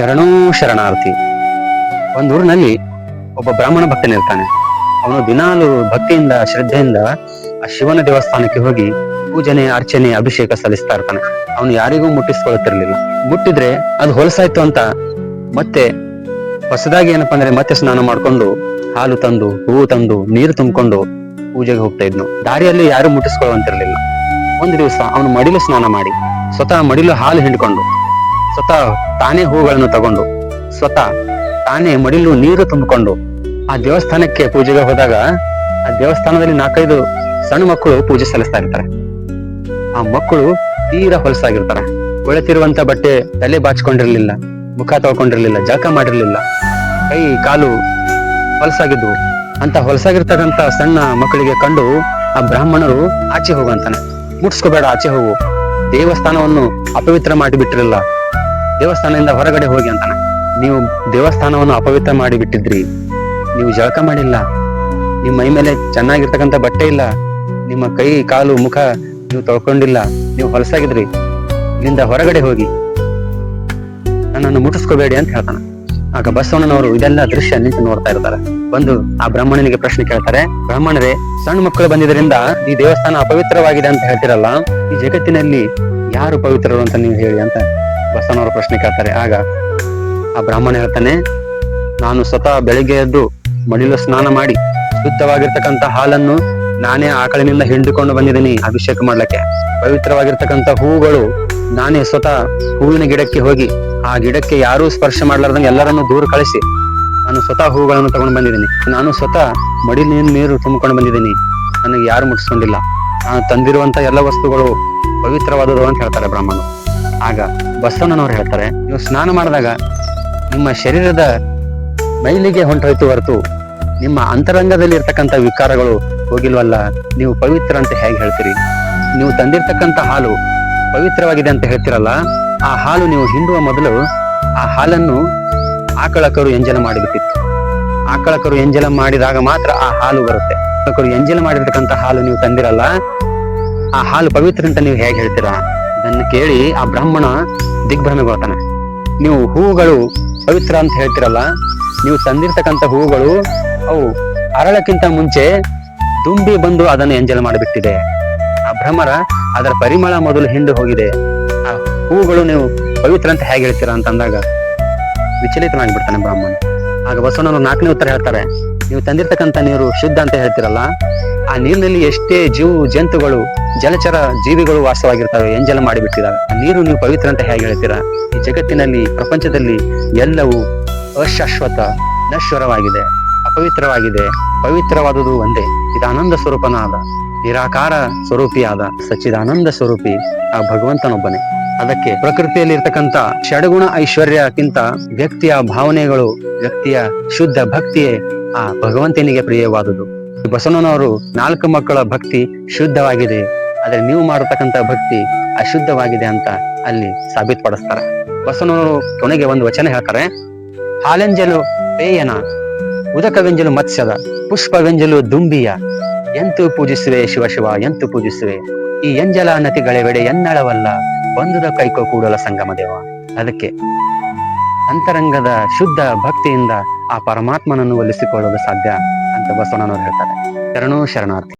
ಶರಣೂ ಶರಣಾರ್ಥಿ. ಒಂದು ಊರಿನಲ್ಲಿ ಒಬ್ಬ ಬ್ರಾಹ್ಮಣ ಭಕ್ತನಿರ್ತಾನೆ ಅವನು ದಿನಾಲು ಭಕ್ತಿಯಿಂದ, ಶ್ರದ್ಧೆಯಿಂದ ಆ ಶಿವನ ದೇವಸ್ಥಾನಕ್ಕೆ ಹೋಗಿ ಪೂಜನೆ, ಅರ್ಚನೆ, ಅಭಿಷೇಕ ಸಲ್ಲಿಸ್ತಾ ಇರ್ತಾನೆ. ಅವನು ಯಾರಿಗೂ ಮುಟ್ಟಿಸ್ಕೊಳ್ತಿರ್ಲಿಲ್ಲ. ಮುಟ್ಟಿದ್ರೆ ಅದು ಹೊಲಸಾಯ್ತು ಅಂತ ಮತ್ತೆ ಹೊಸದಾಗಿ ಏನಪ್ಪಾ ಅಂದ್ರೆ ಮತ್ತೆ ಸ್ನಾನ ಮಾಡ್ಕೊಂಡು ಹಾಲು ತಂದು, ಹೂವು ತಂದು, ನೀರು ತುಂಬಿಕೊಂಡು ಪೂಜೆಗೆ ಹೋಗ್ತಾ ಇದ್ನು. ದಾರಿಯಲ್ಲಿ ಯಾರು ಮುಟ್ಟಿಸ್ಕೊಳ್ಳುವಂತಿರ್ಲಿಲ್ಲ. ಒಂದು ದಿವಸ ಅವನು ಮಡಿಲು ಸ್ನಾನ ಮಾಡಿ, ಸ್ವತಃ ಮಡಿಲು ಹಾಲು ಹಿಂಡ್ಕೊಂಡು ಸ್ವತಃ ತಾನೇ ಹೂಗಳನ್ನು ತಗೊಂಡು, ಸ್ವತಃ ತಾನೇ ಮಡಿಲು ನೀರು ತುಂಬಿಕೊಂಡು ಆ ದೇವಸ್ಥಾನಕ್ಕೆ ಪೂಜೆಗೆ ಹೋದಾಗ ಆ ದೇವಸ್ಥಾನದಲ್ಲಿ ನಾಲ್ಕೈದು ಸಣ್ಣ ಮಕ್ಕಳು ಪೂಜೆ ಸಲ್ಲಿಸ್ತಾ ಇರ್ತಾರೆ. ಆ ಮಕ್ಕಳು ತೀರಾ ಹೊಲಸಾಗಿರ್ತಾರೆ. ಒಳತಿರುವಂತ ಬಟ್ಟೆ ತಲೆ ಬಾಚ್ಕೊಂಡಿರ್ಲಿಲ್ಲ, ಮುಖ ತೊಳ್ಕೊಂಡಿರ್ಲಿಲ್ಲ, ಜಳಕ ಮಾಡಿರ್ಲಿಲ್ಲ, ಕೈ, ಕಾಲು ಹೊಲಸಾಗಿದ್ವು. ಅಂತ ಹೊಲಸಾಗಿರ್ತಕ್ಕಂತ ಸಣ್ಣ ಮಕ್ಕಳಿಗೆ ಕಂಡು ಆ ಬ್ರಾಹ್ಮಣರು ಆಚೆ ಹೋಗಂತಾನೆ ಮುಟ್ಸ್ಕೋಬೇಡ, ಆಚೆ ಹೋಗು. ದೇವಸ್ಥಾನವನ್ನು ಅಪವಿತ್ರ ಮಾಡಿಬಿಟ್ಟಿರಲ್ಲ. ದೇವಸ್ಥಾನದಿಂದ ಹೊರಗಡೆ ಹೋಗಿ ಅಂತಾನೆ. ನೀವು ದೇವಸ್ಥಾನವನ್ನು ಅಪವಿತ್ರ ಮಾಡಿ ಬಿಟ್ಟಿದ್ರಿ ನೀವು ಜಳಕ ಮಾಡಿಲ್ಲ. ನಿಮ್ಮ ಮೈ ಮೇಲೆ ಚೆನ್ನಾಗಿರ್ತಕ್ಕಂಥ ಬಟ್ಟೆ ಇಲ್ಲ. ನಿಮ್ಮ ಕೈ, ಕಾಲು, ಮುಖ ನೀವು ತೊಳ್ಕೊಂಡಿಲ್ಲ. ನೀವು ಹೊಲಸಾಗಿದ್ರಿ. ಇಲ್ಲಿಂದ ಹೊರಗಡೆ ಹೋಗಿ. ನನ್ನನ್ನು ಮುಟ್ಟಿಸ್ಕೋಬೇಡಿ ಅಂತ ಹೇಳ್ತಾನೆ. ಆಗ ಬಸವಣ್ಣನವರು ಇದೆಲ್ಲ ದೃಶ್ಯ ನಿಂತು ನೋಡ್ತಾ ಇರ್ತಾರೆ. ಬಂದು ಆ ಬ್ರಾಹ್ಮಣನಿಗೆ ಪ್ರಶ್ನೆ ಕೇಳ್ತಾರೆ, ಬ್ರಾಹ್ಮಣರೇ, ಸಣ್ಣ ಮಕ್ಕಳು ಬಂದಿದ್ದರಿಂದ ಈ ದೇವಸ್ಥಾನ ಅಪವಿತ್ರವಾಗಿದೆ ಅಂತ ಹೇಳ್ತಿರಲ್ಲ? ಈ ಜಗತ್ತಿನಲ್ಲಿ ಯಾರು ಪವಿತ್ರರು ಅಂತ ನೀವು ಹೇಳಿ ಅಂತ. ಬಸವಣ್ಣವರು ಪ್ರಶ್ನೆ ಕೇಳ್ತಾರೆ. ಆಗ ಆ ಬ್ರಾಹ್ಮಣ ಹೇಳ್ತಾನೆ, ನಾನು ಸ್ವತಃ ಬೆಳಿಗ್ಗೆ ಎದ್ದು ಮಡಿಲು ಸ್ನಾನ ಮಾಡಿ ಶುದ್ಧವಾಗಿರ್ತಕ್ಕಂಥ ಹಾಲನ್ನು ನಾನೇ ಆಕಳಿನಿಂದ ಹಿಂಡಿಕೊಂಡು ಬಂದಿದ್ದೀನಿ ಅಭಿಷೇಕ ಮಾಡ್ಲಿಕ್ಕೆ. ಪವಿತ್ರವಾಗಿರ್ತಕ್ಕಂಥ ಹೂಗಳು ನಾನೇ ಸ್ವತಃ ಹೂವಿನ ಗಿಡಕ್ಕೆ ಹೋಗಿ ಆ ಗಿಡಕ್ಕೆ ಯಾರೂ ಸ್ಪರ್ಶ ಮಾಡ್ಲಾರ್ದಂಗೆ ಎಲ್ಲರನ್ನು ದೂರ ಕಳಿಸಿ ನಾನು ಸ್ವತಃ ಹೂಗಳನ್ನು ತಗೊಂಡು ಬಂದಿದ್ದೀನಿ. ನಾನು ಸ್ವತಃ ಮಡಿಲಿನ ನೀರು ತುಂಬಿಕೊಂಡು ಬಂದಿದ್ದೀನಿ. ನನಗೆ ಯಾರು ಮುಟ್ಟಿಸ್ಕೊಂಡಿಲ್ಲ. ನಾನು ತಂದಿರುವಂತ ಎಲ್ಲ ವಸ್ತುಗಳು ಪವಿತ್ರವಾದವು ಅಂತ ಹೇಳ್ತಾರೆ ಬ್ರಾಹ್ಮಣರು. ಆಗ ಬಸವಣ್ಣನವರು ಹೇಳ್ತಾರೆ, ನೀವು ಸ್ನಾನ ಮಾಡಿದಾಗ ನಿಮ್ಮ ಶರೀರದ ಮೈಲಿಗೆ ಹೊಂಟೋಯ್ತು ಹೊರತು ನಿಮ್ಮ ಅಂತರಂಗದಲ್ಲಿ ಇರ್ತಕ್ಕಂಥ ವಿಕಾರಗಳು ಹೋಗಿಲ್ವಲ್ಲ? ನೀವು ಪವಿತ್ರ ಅಂತ ಹೇಗೆ ಹೇಳ್ತೀರಿ? ನೀವು ತಂದಿರ್ತಕ್ಕಂಥ ಹಾಲು ಪವಿತ್ರವಾಗಿದೆ ಅಂತ ಹೇಳ್ತಿರಲ್ಲ? ಆ ಹಾಲು ನೀವು ಹಿಂಡುವ ಮೊದಲು ಆ ಹಾಲನ್ನು ಆಕಳಕರು ಎಂಜಲ ಮಾಡಿಬಿಟ್ಟಿತ್ತು. ಆಕಳಕರು ಎಂಜಲ ಮಾಡಿದಾಗ ಮಾತ್ರ ಆ ಹಾಲು ಬರುತ್ತೆ. ಆಕಳಕರು ಎಂಜಲ ಮಾಡಿರ್ತಕ್ಕಂಥ ಹಾಲು ನೀವು ತಂದಿರಲ್ಲ? ಆ ಹಾಲು ಪವಿತ್ರ ಅಂತ ನೀವು ಹೇಗೆ ಹೇಳ್ತೀರಾ? ಇದನ್ನು ಕೇಳಿ ಆ ಬ್ರಾಹ್ಮಣ ದಿಗ್ಭ್ರಮೆಗೊಳ್ತಾನೆ. ನೀವು ಹೂಗಳು ಪವಿತ್ರ ಅಂತ ಹೇಳ್ತಿರಲ್ಲ, ನೀವು ತಂದಿರ್ತಕ್ಕಂಥ ಹೂಗಳು ಅವು ಅರಳಕ್ಕಿಂತ ಮುಂಚೆ ತುಂಬಿ ಬಂದು ಅದನ್ನು ಎಂಜಲ್ ಮಾಡಿಬಿಟ್ಟಿದೆ. ಆ ಭ್ರಮರ ಅದರ ಪರಿಮಳ ಮೊದಲು ಹಿಂಡು ಹೋಗಿದೆ. ಆ ಹೂಗಳು ನೀವು ಪವಿತ್ರ ಅಂತ ಹೇಗೆ ಹೇಳ್ತೀರಾ ಅಂತಂದಾಗ ವಿಚಲಿತನಾಗ್ಬಿಡ್ತಾನೆ ಬ್ರಾಹ್ಮಣ ಆಗ ಬಸವಣ್ಣವರು ನಾಲ್ಕನೇ ಉತ್ತರ ಹೇಳ್ತಾರೆ ನೀವು ತಂದಿರ್ತಕ್ಕಂಥ ನೀರು ಶುದ್ಧ ಅಂತ ಹೇಳ್ತಿರಲ್ಲ, ಆ ನೀರಿನಲ್ಲಿ ಎಷ್ಟೇ ಜೀವ ಜಂತುಗಳು, ಜಲಚರ ಜೀವಿಗಳು ವಾಸವಾಗಿರ್ತವೆ, ಎಂಜಲ ಮಾಡಿಬಿಟ್ಟಿದ್ದಾರೆ ಆ ನೀರು ನೀವು ಪವಿತ್ರ ಅಂತ ಹೇಗೆ ಹೇಳ್ತೀರಾ? ಈ ಜಗತ್ತಿನಲ್ಲಿ, ಪ್ರಪಂಚದಲ್ಲಿ ಎಲ್ಲವೂ ಅಶಾಶ್ವತ, ನಶ್ವರವಾಗಿದೆ, ಅಪವಿತ್ರವಾಗಿದೆ, ಪವಿತ್ರವಾದುದು ಒಂದೇ ಚಿದಾನಂದ ಸ್ವರೂಪನಾದ, ನಿರಾಕಾರ ಸ್ವರೂಪಿಯಾದ, ಸಚ್ಚಿದಾನಂದ ಸ್ವರೂಪಿ ಆ ಭಗವಂತನೊಬ್ಬನೇ. ಅದಕ್ಕೆ ಪ್ರಕೃತಿಯಲ್ಲಿ ಇರ್ತಕ್ಕಂಥ ಷಡಗುಣ ಐಶ್ವರ್ಯಕ್ಕಿಂತ ವ್ಯಕ್ತಿಯ ಭಾವನೆಗಳು, ವ್ಯಕ್ತಿಯ ಶುದ್ಧ ಭಕ್ತಿಯೇ ಆ ಭಗವಂತನಿಗೆ ಪ್ರಿಯವಾದುದು. ಬಸವಣ್ಣನವರು ನಾಲ್ಕು ಮಕ್ಕಳ ಭಕ್ತಿ ಶುದ್ಧವಾಗಿದೆ. ಆದರೆ ನೀವು ಮಾಡತಕ್ಕಂತ ಭಕ್ತಿ ಅಶುದ್ಧವಾಗಿದೆ ಅಂತ ಅಲ್ಲಿ ಸಾಬೀತುಪಡಿಸ್ತಾರೆ. ಬಸವಣ್ಣನವರು ಕೊನೆಗೆ ಒಂದು ವಚನ ಹೇಳ್ತಾರೆ. ಹಾಲೆಂಜಲು ಪೇಯನ, ಉದಕವೆಂಜಲು ಮತ್ಸ್ಯದ, ಪುಷ್ಪವೆಂಜಲು ದುಂಬಿಯ, ಎಂತು ಪೂಜಿಸುವೆ ಶಿವ, ಎಂತು ಪೂಜಿಸುವೆ? ಈ ಎಂಜಲ ನತಿಗಳೆವೆಡೆ ಎನ್ನಳವಲ್ಲ, ಬಂಧುದ ಕೈಕೋ ಕೂಡಲ ಸಂಗಮ ದೇವ. ಅದಕ್ಕೆ ಅಂತರಂಗದ ಶುದ್ಧ ಭಕ್ತಿಯಿಂದ ಆ ಪರಮಾತ್ಮನನ್ನು ಒಲಿಸಿಕೊಳ್ಳಲು ಸಾಧ್ಯ ಅಂತ ಬಸವಣ್ಣನವರು ಹೇಳ್ತಾರೆ. ಶರಣು ಶರಣಾರ್ಥಿ.